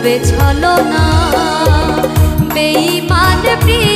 করবে ছলনা। বেঈমান প্রিয়া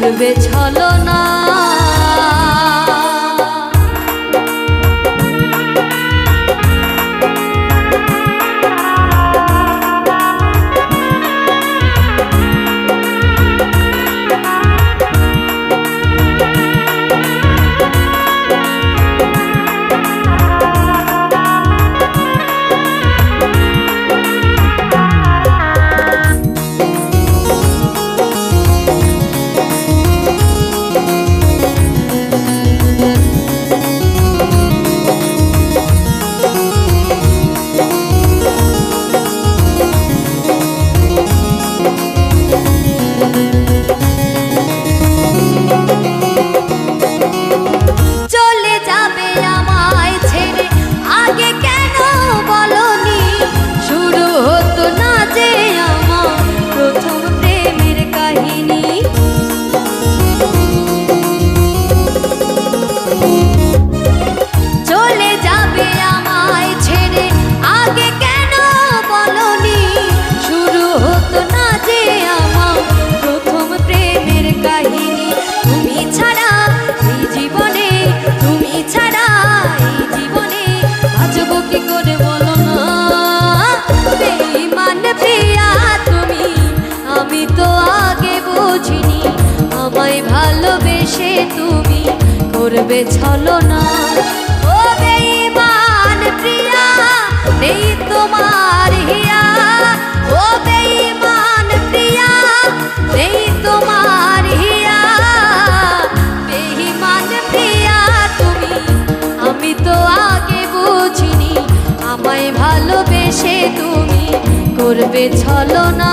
করবে ছলনা। ভালোবেসে তুমি করবে ছলনা। ও বেঈমান প্রিয়া, নেই তোমার হিয়া। ও বেঈমান প্রিয়া, নেই তোমার হিয়া। বেঈমান প্রিয়া তুমি, আমি তো আগে বুঝিনি, আমায় ভালোবেসে তুমি করবে ছলনা।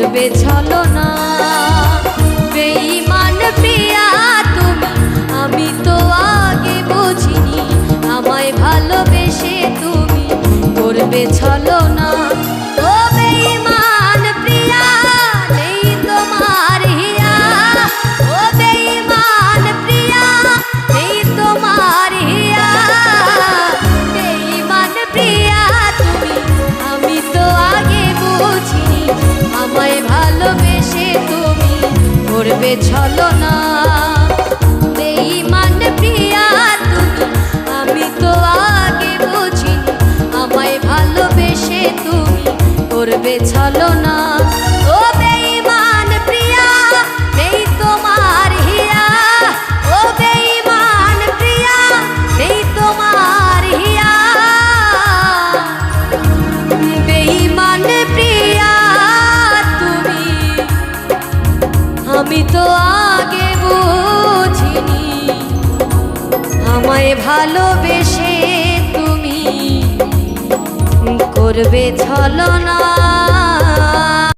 করবে ছলনা। বেঈমান প্রিয়া তুমি আমি তো আগে বুঝিনি। আমায় ভালোবেসে তুমি করবে ছলনা। আমায় ভালোবেসে তুমি করবে ছলনা। বেঈমান প্রিয়া তুমি আমি তো আগে করবে ছলনা। ও ভালোবেসে তুমি করবে ছলনা।